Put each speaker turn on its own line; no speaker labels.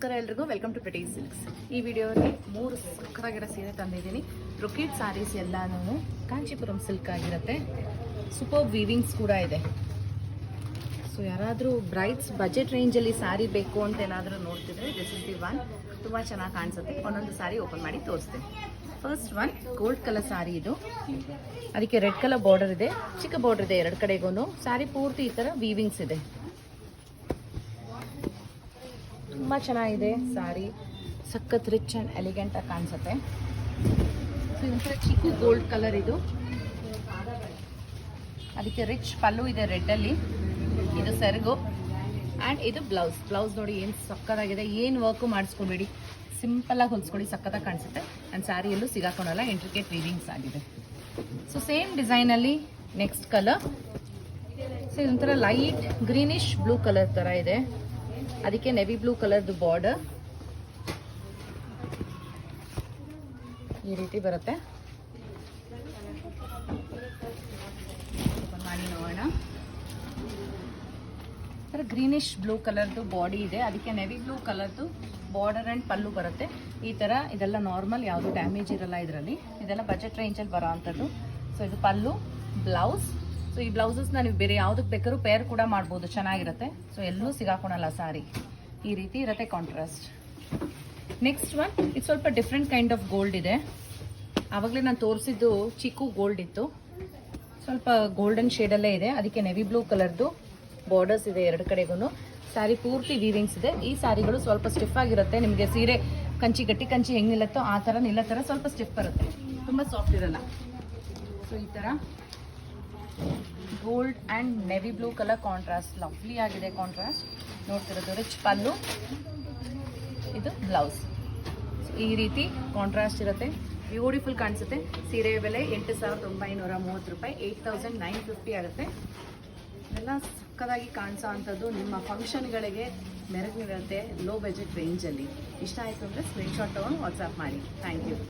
ನಮಸ್ಕಾರ ಎಲ್ರಿಗೂ welcome to pretty silks ಈ ವಿಡಿಯೋಲಿ ಮೂರು ಸಕ್ಕತ್ತಾಗಿರೋ ಸೀರೆ ತಂದಿದ್ದೀನಿ. ರೊಕೆಟ್ ಸಾರೀಸ್ ಎಲ್ಲಾನು ಕಾಂಚೀಪುರಂ ಸಿಲ್ಕ್ ಆಗಿರುತ್ತೆ. ಸೂಪರ್ ವೀವಿಂಗ್ಸ್ ಕೂಡ ಇದೆ. ಸೊ ಯಾರಾದರೂ ಬ್ರೈಟ್ಸ್ ಬಜೆಟ್ ರೇಂಜಲ್ಲಿ ಸ್ಯಾರಿ ಬೇಕು ಅಂತ ಏನಾದರೂ ನೋಡ್ತಿದ್ರೆ ದಿಸ್ ಇಸ್ ದಿ ಒನ್ ತುಂಬ ಚೆನ್ನಾಗಿ ಕಾಣಿಸುತ್ತೆ. ಒಂದೊಂದು ಸ್ಯಾರಿ ಓಪನ್ ಮಾಡಿ ತೋರಿಸ್ತೀನಿ. First one gold colour sari ಇದು. ಅದಕ್ಕೆ ರೆಡ್ ಕಲರ್ ಬಾರ್ಡರ್ ಇದೆ. ಚಿಕ್ಕ ಬಾರ್ಡರ್ ಇದೆ ಎರಡು ಕಡೆಗೂ ಸಾರಿ ಪೂರ್ತಿ ಈ ಥರ ವೀವಿಂಗ್ಸ್ ಇದೆ. ತುಂಬ ಚೆನ್ನಾಗಿದೆ ಸಾರಿ. ಸಖತ್ ರಿಚ್ ಆ್ಯಂಡ್ ಎಲಿಗೆಂಟಾಗಿ ಕಾಣಿಸುತ್ತೆ. ಸೊ ಇದೊಂಥರ ಚಿಕ್ಕ ಗೋಲ್ಡ್ ಕಲರ್ ಇದು. ಅದಕ್ಕೆ ರಿಚ್ ಪಲ್ಲು ಇದೆ ರೆಡ್ಡಲ್ಲಿ ಇದು ಸೆರಗು. ಆ್ಯಂಡ್ ಇದು ಬ್ಲೌಸ್ ಬ್ಲೌಸ್ ನೋಡಿ ಏನು ಸಕ್ಕತ್ತಾಗಿದೆ ಏನು ವರ್ಕು ಮಾಡಿಸ್ಕೊಬೇಡಿ ಸಿಂಪಲಾಗಿ ಹೊಲಿಸ್ಕೊಳ್ಳಿ ಸಕ್ಕತ್ತಾಗಿ ಕಾಣಿಸುತ್ತೆ. ಆ್ಯಂಡ್ ಸ್ಯಾರಿಯಲ್ಲೂ ಸಿಗಾಕೊಂಡಲ್ಲ ಇಂಟ್ರಿಕೇಟ್ ವೀವಿಂಗ್ಸ್ ಆಗಿದೆ. ಸೊ ಸೇಮ್ ಡಿಸೈನಲ್ಲಿ ನೆಕ್ಸ್ಟ್ ಕಲರ್ ಸೊ ಇದೊಂಥರ ಲೈಟ್ ಗ್ರೀನಿಶ್ ಬ್ಲೂ ಕಲರ್ ಥರ ಇದೆ. ಅದಕ್ಕೆ ನೆವಿ ಬ್ಲೂ ಕಲರ್ದು ಬಾರ್ಡರ್ ಈ ರೀತಿ ಬರುತ್ತೆ. ಮಾಡಿ ನೋಡೋಣ. ಗ್ರೀನಿಶ್ ಬ್ಲೂ ಕಲರ್ದು ಬಾಡಿ ಇದೆ. ಅದಕ್ಕೆ ನೆವಿ ಬ್ಲೂ ಕಲರ್ದು ಬಾರ್ಡರ್ ಆ್ಯಂಡ್ ಪಲ್ಲು ಬರುತ್ತೆ. ಈ ಥರ ಇದೆಲ್ಲ ನಾರ್ಮಲ್ ಯಾವುದು ಡ್ಯಾಮೇಜ್ ಇರಲ್ಲ ಇದರಲ್ಲಿ. ಇದೆಲ್ಲ ಬಜೆಟ್ ರೇಂಜಲ್ಲಿ ಬರೋ ಅಂಥದ್ದು. ಸೊ ಇದು ಪಲ್ಲು ಬ್ಲೌಸ್ ಈ ಬ್ಲೌಸಸ್ನ ನೀವು ಬೇರೆ ಯಾವುದಕ್ಕೆ ಬೇಕಾದ್ರೂ ಪೇರ್ ಕೂಡ ಮಾಡ್ಬೋದು, ಚೆನ್ನಾಗಿರುತ್ತೆ. ಸೊ ಎಲ್ಲೂ ಸಿಗಾಕೊಳಲ್ಲ ಸಾರಿ. ಈ ರೀತಿ ಇರುತ್ತೆ ಕಾಂಟ್ರಾಸ್ಟ್ ನೆಕ್ಸ್ಟ್ ಒನ್ ಇದು ಸ್ವಲ್ಪ ಡಿಫ್ರೆಂಟ್ ಕೈಂಡ್ ಆಫ್ ಗೋಲ್ಡ್ ಇದೆ. ಆವಾಗಲೇ ನಾನು ತೋರಿಸಿದ್ದು ಚಿಕ್ಕು ಗೋಲ್ಡ್ ಇತ್ತು. ಸ್ವಲ್ಪ ಗೋಲ್ಡನ್ ಶೇಡಲ್ಲೇ ಇದೆ. ಅದಕ್ಕೆ ನೆವಿ ಬ್ಲೂ ಕಲರ್ದು ಬಾರ್ಡರ್ಸ್ ಇದೆ ಎರಡು ಕಡೆಗೂ ಸ್ಯಾರಿ ಪೂರ್ತಿ ವೀವಿಂಗ್ಸ್ ಇದೆ. ಈ ಸ್ಯಾರಿಗಳು ಸ್ವಲ್ಪ ಸ್ಟಿಫ್ ಆಗಿರುತ್ತೆ. ನಿಮಗೆ ಸೀರೆ ಕಂಚಿ ಗಟ್ಟಿ ಕಂಚಿ ಹೆಂಗೆ ನಿಲ್ಲತ್ತೋ ಆ ಥರ ನಿಲ್ಲ ಥರ ಸ್ವಲ್ಪ ಸ್ಟಿಫ್ ಬರುತ್ತೆ. ತುಂಬ ಸಾಫ್ಟ್ ಇರಲ್ಲ. ಸೊ ಈ ಥರ gold and navy blue colour contrast. Lovely ಆಗಿದೆ ಕಾಂಟ್ರಾಸ್ಟ್. ನೋಡ್ತಿರೋದು ರಿಚ್ ಪಲ್ಲು. ಇದು ಬ್ಲೌಸ್. ಈ ರೀತಿ ಕಾಂಟ್ರಾಸ್ಟ್ ಇರುತ್ತೆ. ಬ್ಯೂಟಿಫುಲ್ ಕಾಣಿಸುತ್ತೆ. ಸೀರೆ ಬೆಲೆ ಎಂಟು ಸಾವಿರದ ಒಂಬೈನೂರ ಮೂವತ್ತು ರೂಪಾಯಿ. ಏಯ್ಟ್ ತೌಸಂಡ್ ನೈನ್ ಫಿಫ್ಟಿ ಆಗುತ್ತೆ. ಎಲ್ಲ ಸಕ್ಕದಾಗಿ ಕಾಣಿಸೋ ಅಂಥದ್ದು ನಿಮ್ಮ ಫಂಕ್ಷನ್ಗಳಿಗೆ ಮೆರಗಿರುತ್ತೆ ಲೋ ಬಜೆಟ್ ರೇಂಜಲ್ಲಿ. ಇಷ್ಟ ಆಯಿತು ಅಂದರೆ ಸ್ಕ್ರೀನ್ಶಾಟ್ ತೊಗೊಂಡು ವಾಟ್ಸಪ್ ಮಾಡಿ. Thank you